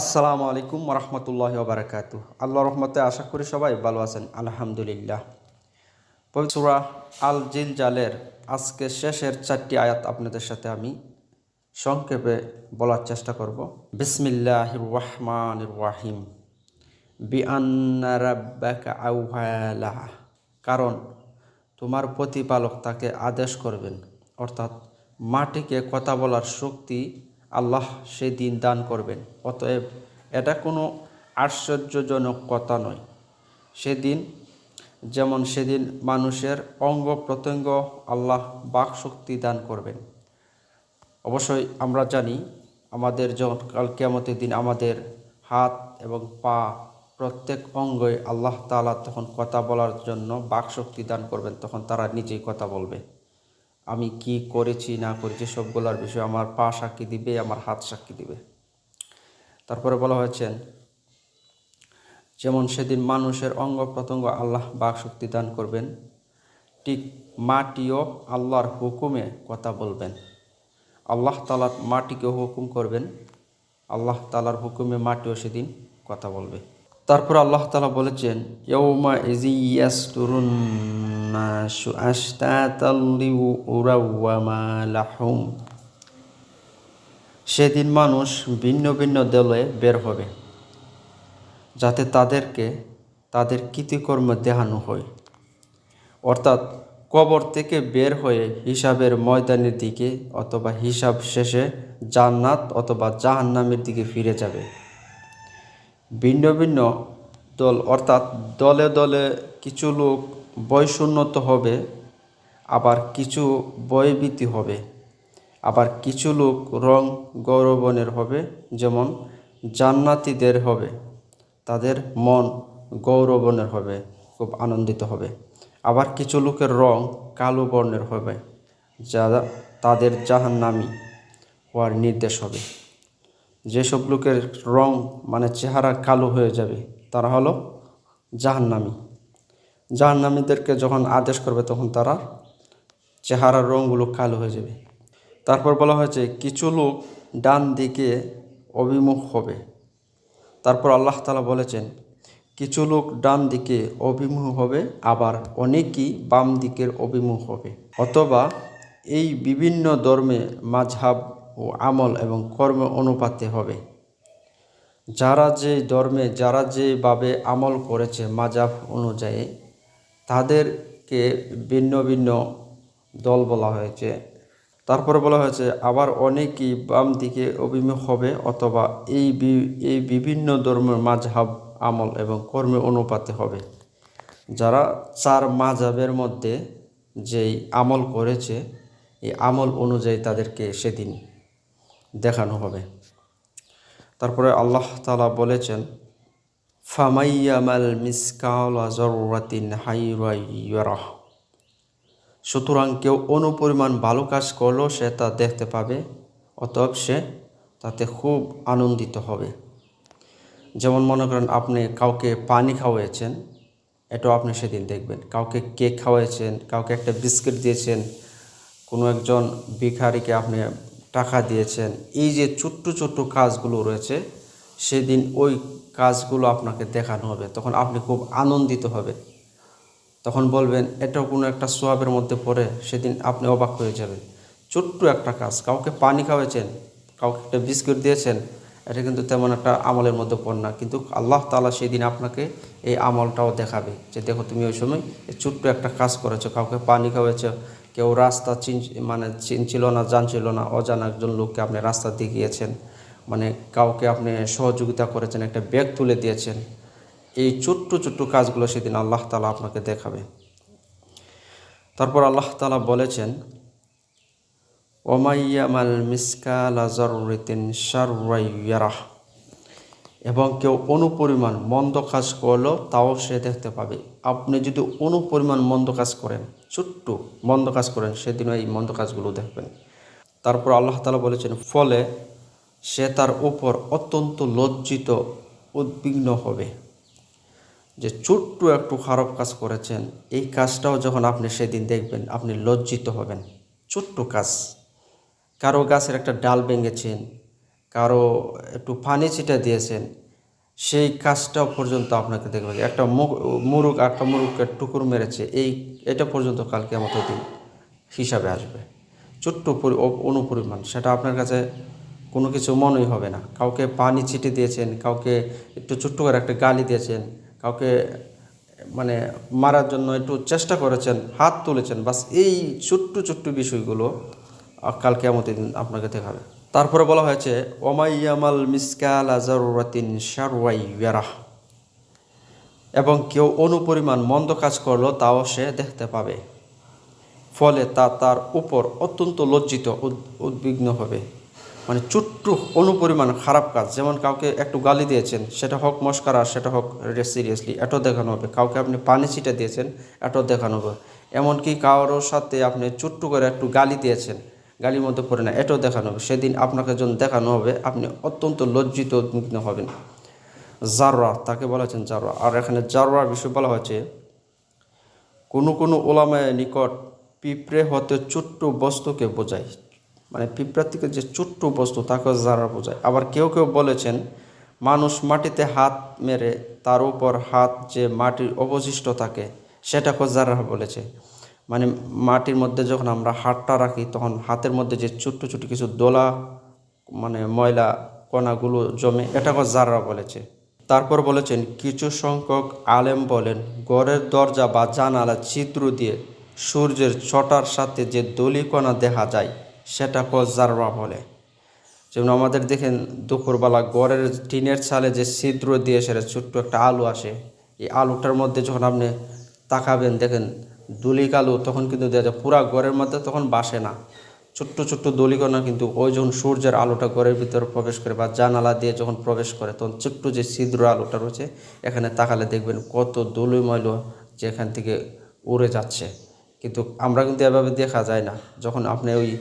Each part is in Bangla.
আসসালামু আলাইকুম রহমতুল্লাহ বারাকাত আল্লাহ রহমতে আশা করি সবাই ভালো আছেন, আলহামদুলিল্লাহ। পবিত্রা আল জিল জালের আজকে শেষের চারটি আয়াত আপনাদের সাথে আমি সংক্ষেপে বলার চেষ্টা করব। বিসমিল্লাহ রহমান রাহিম আউহালাহ কারণ, তোমার প্রতিপালক তাকে আদেশ করবেন, অর্থাৎ মাটিকে কথা বলার শক্তি আল্লাহ সেদিন দান করবেন। অতএব এটা কোনো আশ্চর্যজনক কথা নয়। সেদিন, যেমন সেদিন মানুষের অঙ্গ প্রত্যঙ্গ আল্লাহ বাক শক্তি দান করবেন। অবশ্যই আমরা জানি, আমাদের যখন কাল কেমতের দিন আমাদের হাত এবং পা প্রত্যেক অঙ্গই আল্লাহ তালা তখন কথা বলার জন্য বাক শক্তি দান করবেন, তখন তারা নিজেই কথা বলবে। আমি কি করেছি, না করেছি, সবগুলোর বিষয়ে আমার পা সাক্ষী দিবে, আমার হাত সাক্ষী দিবে। তারপরে বলা হয়েছেন যেমন সেদিন মানুষের অঙ্গ প্রত্যঙ্গ আল্লাহ বাক শক্তি দান করবেন, ঠিক মাটিও আল্লাহর হুকুমে কথা বলবেন। আল্লাহ তালার মাটিকে হুকুম করবেন, আল্লাহ তালার হুকুমে মাটিও সেদিন কথা বলবে। তারপর আল্লাহ তালা বলেছেন লাহুম। সেদিন মানুষ ভিন্ন ভিন্ন দলে বের হবে, যাতে তাদেরকে তাদের কৃতিকর্ম দেখানো হয়। অর্থাৎ কবর থেকে বের হয়ে হিসাবের ময়দানের দিকে অথবা হিসাব শেষে জান্নাত অথবা জাহান্নামের দিকে ফিরে যাবে। ভিন্ন ভিন্ন দল, অর্থাৎ দলে দলে কিছু লোক বয়সুন্নত হবে, আবার কিছু বয়বীতি হবে, আবার কিছু লোক রং গৌরবনের হবে, যেমন জান্নাতিদের হবে, তাদের মন গৌরবনের হবে, খুব আনন্দিত হবে, আবার কিছু লোকের রং কালো বর্ণের হবে যা তাদের জাহান্নামি হওয়ার নির্দেশ হবে। যেসব লোকের রং মানে চেহারা কালো হয়ে যাবে, তারা হলো জাহান্নামি। জাহান্নামীদেরকে যখন আদেশ করবে, তখন তারা চেহারার রঙগুলো কালো হয়ে যাবে। তারপর বলা হয়েছে, কিছু লোক ডান দিকে অভিমুখ হবে। তারপর আল্লাহ তালা বলেছেন, কিছু লোক ডান দিকে অভিমুখ হবে, আবার অনেকেই বাম দিকের অভিমুখ হবে। অথবা এই বিভিন্ন ধর্মে, মাঝহাব ও আমল এবং কর্ম অনুপাতে হবে। যারা যে ধর্মে, যারা যেভাবে আমল করেছে মাজাব অনুযায়ী, তাদেরকে ভিন্ন ভিন্ন দল বলা হয়েছে। তারপরে বলা হয়েছে, আবার অনেকেই বাম দিকে অভিমুখ হবে অথবা এই এই বিভিন্ন ধর্মের মাঝহাব আমল এবং কর্মে অনুপাতে হবে। যারা চার মাঝাবের মধ্যে যেই আমল করেছে, এই আমল অনুযায়ী তাদেরকে সেদিন দেখানো হবে। তারপরে আল্লাহ তালা বলেছেন, ফামাইয়ামাল মিসকাল জরুরাতিন হাইরাহ সুতরাং কেউ অনুপরিমাণ ভালো কাজ করলেও সে তা দেখতে পাবে, অতএব সে তাতে খুব আনন্দিত হবে। যেমন মনে করেন আপনি কাউকে পানি খাওয়াইছেন এটাও আপনি সেদিন দেখবেন। কাউকে কেক খাওয়াইছেন কাউকে একটা বিস্কিট দিয়েছেন, কোনো একজন ভিখারিকে আপনি টাকা দিয়েছেন। এই যে ছোট্ট ছোট্ট কাজগুলো রয়েছে, সেদিন ওই কাজগুলো আপনাকে দেখানো হবে। তখন আপনি খুব আনন্দিত হবেন। তখন বলবেন এটাও কোনো একটা সোয়াবের মধ্যে পড়ে, সেদিন আপনি অবাক হয়ে যাবেন। ছোট্ট একটা কাজ, কাউকে পানি খাওয়াইছেন, কাউকে একটা বিস্কুট দিয়েছেন, এটা কিন্তু তেমন একটা আমলের মধ্যে পড় না। কিন্তু আল্লাহ তালা সেদিন আপনাকে এই আমলটাও দেখাবে যে, দেখো তুমি ওই সময় এই ছোট্ট একটা কাজ করেছ, কাউকে পানি খাওয়াইছো কেউ রাস্তা চিন মানে চিনছিল না জানছিল না, অজানা একজন লোককে আপনি রাস্তা দিয়ে গিয়েছেন মানে কাউকে আপনি সহযোগিতা করেছেন, একটা ব্যাগ তুলে দিয়েছেন, এই ছোট্ট ছোট্ট কাজগুলো সেদিন আল্লাহ তালা আপনাকে দেখাবে। তারপর আল্লাহ তালা বলেছেন ওমাইয়ামাল মিসকাল জরুরিতিন সারাহ এবং কেউ অনুপরিমাণ মন্দ কাজ করলেও তাও সে দেখতে পাবে। আপনি যদি অনুপরিমাণ মন্দ কাজ করেন ছোট্ট মন্দ কাজ করেন, সেদিনও এই মন্দ কাজগুলো দেখবেন। তারপর আল্লাহ তালা বলেছেন, ফলে সে তার উপর অত্যন্ত লজ্জিত, উদ্বিগ্ন হবে। যে ছোট্ট একটু খারাপ কাজ করেছেন, এই কাজটাও যখন আপনি সেদিন দেখবেন, আপনি লজ্জিত হবেন। ছোট্ট কাজ। কারও গাছের একটা ডাল ভেঙেছেন, কারও একটু পানি ছিটা দিয়েছেন সেই কাজটাও পর্যন্ত আপনাকে দেখবে। একটা মু- মুরুগ একটা মুরুগকে টুকুর মেরেছে, এই, এটা পর্যন্ত কালকে আমাদের দিন হিসাবে আসবে। ছোট্ট পরি- অনুপরিমাণ, সেটা আপনার কাছে কোনো কিছু মনেই হবে না। কাউকে পানি ছিটে দিয়েছেন, কাউকে একটু ছোট্ট করে একটা গালি দিয়েছেন, কাউকে মানে মারার জন্য একটু চেষ্টা করেছেন, হাত তুলেছেন, বাস এই ছোট্ট ছোট্ট বিষয়গুলো কালকে আমাদের দিন আপনাকে দেখাবে। তারপরে বলা হয়েছে ওমাইয়ামাল মিসকাল আজারুরাতিন শারওয়াই ইয়ারাহ। এবং কেউ অনুপরিমাণ মন্দ কাজ করল, তাও সে দেখতে পাবে। ফলে তা তার উপর অত্যন্ত লজ্জিত উদ- উদ্বিগ্ন হবে। মানে চুট্টু অনুপরিমাণ খারাপ কাজ, যেমন কাউকে একটু গালি দিয়েছেন, সেটা হোক মস্কারা, সেটা হোক সিরিয়াসলি এটাও দেখানো হবে। কাউকে আপনি পানি ছিটা দিয়েছেন এটাও দেখানো হবে। এমনকি কারোর সাথে আপনি চুট্টু করে একটু গালি দিয়েছেন গালির মধ্যে পড়ে না, এটাও দেখানো হবে। সেদিন আপনাকে যখন দেখানো হবে, আপনি অত্যন্ত লজ্জিত উদ্বিগ্ন হবেন। জাররা, তাকে বলা হয়েছেন জাররা। আর এখানে জাররার বিষয় বলা হয়েছে, কোনো কোনো ওলামায় নিকট পিঁপড়ে হতে ছোট্ট বস্তুকে বোঝায়। মানে পিঁপড়ার থেকে যে ছোট্ট বস্তু তাকে জাররা বোঝায়। আবার কেউ কেউ বলেছেন, মানুষ মাটিতে হাত মেরে তার উপর হাত যে মাটির অবশিষ্ট থাকে সেটাকে জাররা বলেছে। মানে মাটির মধ্যে যখন আমরা হাতটা রাখি, তখন হাতের মধ্যে যে ছোট্ট ছোট্ট কিছু দোলা মানে ময়লা, কণাগুলো জমে, এটাকে জাররা বলেছে। তারপর বলেছেন, কিছু সংখ্যক আলেম বলেন, ঘরের দরজা বা জানালা ছিদ্র দিয়ে সূর্যের ছটার সাথে যে দলিকণা দেখা যায় সেটাকে জাররা বলে। যেমন আমাদের দেখেন, দুপুরবেলা গড়ের টিনের ছালে যে ছিদ্র দিয়ে সেটা ছোট্ট একটা আলু আসে। এই আলুটার মধ্যে যখন আপনি তাকাবেন, দেখেন দুলিক আলু তখন কিন্তু দেখা যায় পুরা ঘরের মধ্যে তখন বাসে না। ছোট্ট ছোট্ট দলিকণা কিন্তু ওই যখন সূর্যের আলোটা ঘরের ভিতরে প্রবেশ করে বা জানালা দিয়ে যখন প্রবেশ করে, তখন ছোট্ট যে ছিদ্র আলোটা রয়েছে, এখানে তাকালে দেখবেন কত দলি ময়ল যে এখান থেকে উড়ে যাচ্ছে। কিন্তু আমরা কিন্তু এভাবে দেখা যায় না। যখন আপনি ওই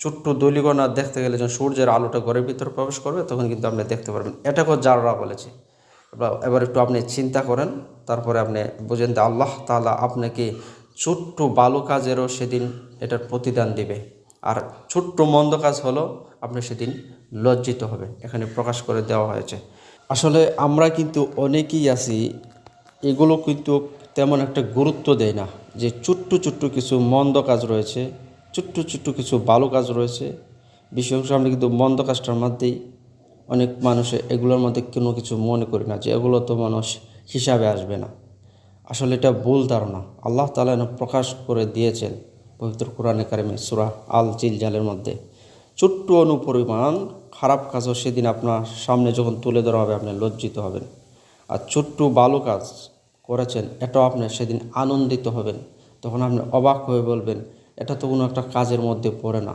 ছোট্ট দলিকণা দেখতে গেলে যখন সূর্যের আলোটা ঘরের ভিতরে প্রবেশ করবে, তখন কিন্তু আপনি দেখতে পারবেন। এটাকেও জাররা বলেছে। এবার একটু আপনি চিন্তা করেন, তারপরে আপনি বুঝেন যে আল্লাহ তাআলা আপনাকে ছোট্ট ভালো কাজেরও সেদিন এটার প্রতিদান দিবে। আর ছোট্ট মন্দ কাজ হলো আপনি সেদিন লজ্জিত হবে এখানে প্রকাশ করে দেওয়া হয়েছে। আসলে আমরা কিন্তু অনেকেই আছি, এগুলো কিন্তু তেমন একটা গুরুত্ব দেয় না। যে ছোট্ট ছোট্ট কিছু মন্দ কাজ রয়েছে, ছোট্ট ছোট্ট কিছু ভালো কাজ রয়েছে বিশেষ আমরা কিন্তু মন্দ কাজটার মধ্যেই অনেক মানুষে এগুলোর মধ্যে কোনো কিছু মনে করি না, যে এগুলো তো মানুষ হিসাবে আসবে না। আসলে এটা ভুল ধারণা। আল্লাহ তালা প্রকাশ করে দিয়েছেন পবিত্র কোরআনে কারিমে সুরা আল জিলজালের মধ্যে। ছোট্ট অনুপরিমাণ খারাপ কাজও সেদিন আপনার সামনে যখন তুলে ধরা হবে, আপনি লজ্জিত হবেন। আর ছোট্ট ভালো কাজ করেছেন, এটাও আপনি সেদিন আনন্দিত হবেন। তখন আপনি অবাক হয়ে বলবেন, এটা তো কোনো একটা কাজের মধ্যে পড়ে না।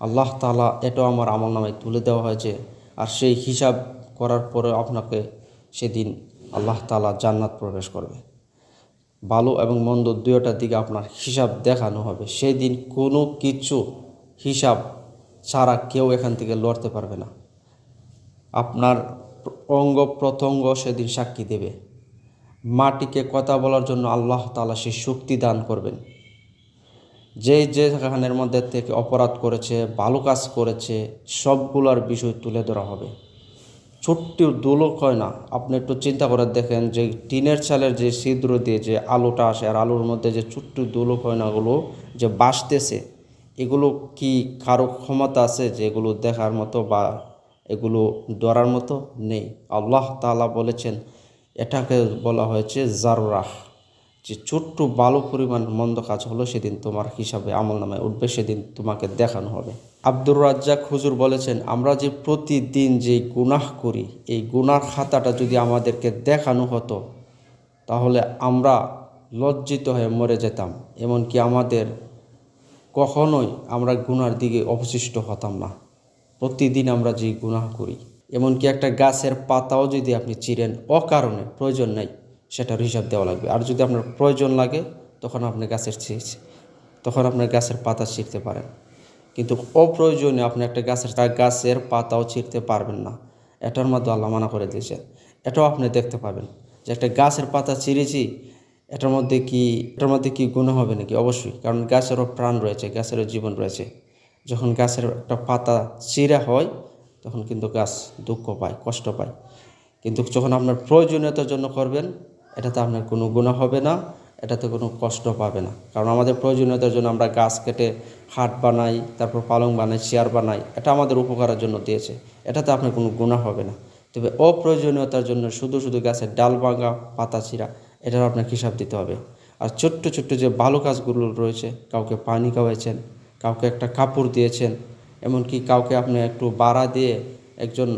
আল্লাহ তালা এটাও আমার আমল নামায় তুলে দেওয়া হয়েছে। আর সেই হিসাব করার পরে আপনাকে সেদিন আল্লাহ তালা জান্নাত প্রবেশ করবে। ভালো এবং মন্দ দুয়োটার দিকে আপনার হিসাব দেখানো হবে। সেই দিন কোনো কিছু হিসাব ছাড়া কেউ এখান থেকে লড়তে পারবে না। আপনার অঙ্গ প্রত্যঙ্গ সেদিন সাক্ষী দেবে। মাটিকে কথা বলার জন্য আল্লাহ তালা সে শক্তি দান করবেন। যে যেখানের মধ্যে থেকে অপরাধ করেছে, ভালো কাজ করেছে, সবগুলোর বিষয় তুলে ধরা হবে। ছোট্ট দোলক হয় না। আপনি একটু চিন্তা করে দেখেন যে টিনের চালের যে ছিদ্র দিয়ে যে আলোটা আসে আর আলুর মধ্যে যে ছোট্ট দোলক হয় নাগুলো যে বাসতেছে এগুলো কি কারও ক্ষমতা আছে যে এগুলো দেখার মতো বা এগুলো ধরার মতো? নেই। আল্লাহ তাআলা বলেছেন, এটাকে বলা হয়েছে জাররাহ। যে ছোট্ট ভালো পরিমাণ মন্দ কাজ হলো সেদিন তোমার হিসাবে আমল নামায় উঠবে, সেদিন তোমাকে দেখানো হবে। আব্দুর রাজ্জাক হুজুর বলেছেন, আমরা যে প্রতিদিন যে গুনাহ করি, এই গুনার খাতাটা যদি আমাদেরকে দেখানো হতো, তাহলে আমরা লজ্জিত হয়ে মরে যেতাম। এমনকি আমাদের কখনোই আমরা গুনার দিকে অবশিষ্ট হতাম না। প্রতিদিন আমরা যে গুনাহ করি, এমনকি একটা গাছের পাতাও যদি আপনি চিরেন, অকারণে প্রয়োজন নেই, সেটার হিসাব দেওয়া লাগবে। আর যদি আপনার প্রয়োজন লাগে, তখন আপনি গাছের তখন আপনার গাছের পাতা ছিঁড়তে পারেন। কিন্তু অপ্রয়োজনীয় আপনি একটা গাছের তার গাছের পাতাও ছিঁড়তে পারবেন না। এটার মধ্যে আল্লাহ মানা করে দিয়েছে। এটাও আপনি দেখতে পাবেন যে একটা গাছের পাতা ছিঁড়েছি, এটার মধ্যে কি, এটার মধ্যে কি গুণ হবে নাকি? অবশ্যই, কারণ গাছেরও প্রাণ রয়েছে গাছেরও জীবন রয়েছে। যখন গাছের একটা পাতা চিরা হয়, তখন কিন্তু গাছ দুঃখ পায়, কষ্ট পায়। কিন্তু যখন আপনার প্রয়োজনীয়তার জন্য করবেন, এটাতে আপনার কোনো গুণা হবে না। এটাতে কোনো কষ্ট পাবে না। কারণ আমাদের প্রয়োজনীয়তার জন্য আমরা গাছ কেটে হাট বানাই, তারপর পালং বানাই, চেয়ার বানাই, এটা আমাদের উপকারের জন্য দিয়েছে। এটাতে আপনার কোনো গুণা হবে না। তবে অপ্রয়োজনীয়তার জন্য শুধু শুধু গাছের ডাল ভাঙা, পাতা ছিঁড়া এটার আপনাকে হিসাব দিতে হবে। আর ছোট্ট ছোট্ট যে ভালো কাজগুলো রয়েছে, কাউকে পানি খাওয়াইছেন, কাউকে একটা কাপড় দিয়েছেন, এমনকি কাউকে আপনি একটু বাড়া দিয়ে একজন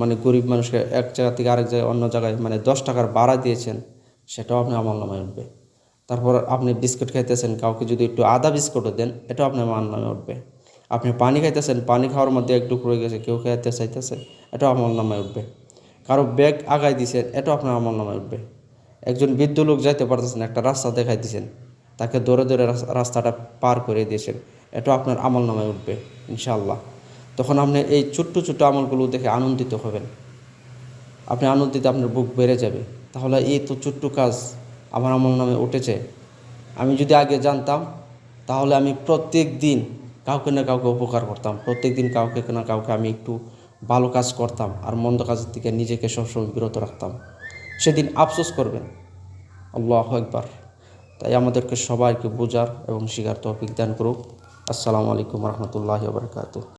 মানে গরিব মানুষকে এক জায়গা থেকে আরেক জায়গায় অন্য জায়গায় মানে দশ টাকার বাড়া দিয়েছেন, সেটাও আপনি আমার নামে উঠবে তারপর আপনি বিস্কুট খাইতেছেন, কাউকে যদি একটু আদা বিস্কুটও দেন, এটাও আপনার আমার নামে উঠবে। আপনি পানি খাইতেছেন, পানি খাওয়ার মধ্যে একটু রয়ে গেছে, কেউ খাইতে চাইতেছে, এটাও আমার নামে উঠবে। কারও ব্যাগ আগায় দিছেন, এটাও আপনার আমার নামে উঠবে। একজন বৃদ্ধ লোক যাইতে পারতেছেন, একটা রাস্তা দেখাই দিয়েছেন তাকে দৌড়ে দৌড়ে রাস্তাটা পার করে দিয়েছেন, এটাও আপনার আমল নামায় উঠবে ইনশাল্লাহ তখন আপনি এই ছোট্ট ছোট্ট আমলগুলো দেখে আনন্দিত হবেন। আপনি আনন্দিত আপনার বুক বেড়ে যাবে। তাহলে এই তো ছোট্ট কাজ আমার আমল নামে উঠেছে। আমি যদি আগে জানতাম, তাহলে আমি প্রত্যেক দিন কাউকে না কাউকে উপকার করতাম। প্রত্যেক দিন কাউকে না কাউকে আমি একটু ভালো কাজ করতাম আর মন্দ কাজের থেকে নিজেকে সবসময় বিরত রাখতাম। সেদিন আফসোস করবেন। আল্লাহ একবার তাই আমাদেরকে সবাইকে বোঝার এবং শিকার তৌফিক দান করুক। আসসালামু আলাইকুম রহমতুল্লাহ বারকাত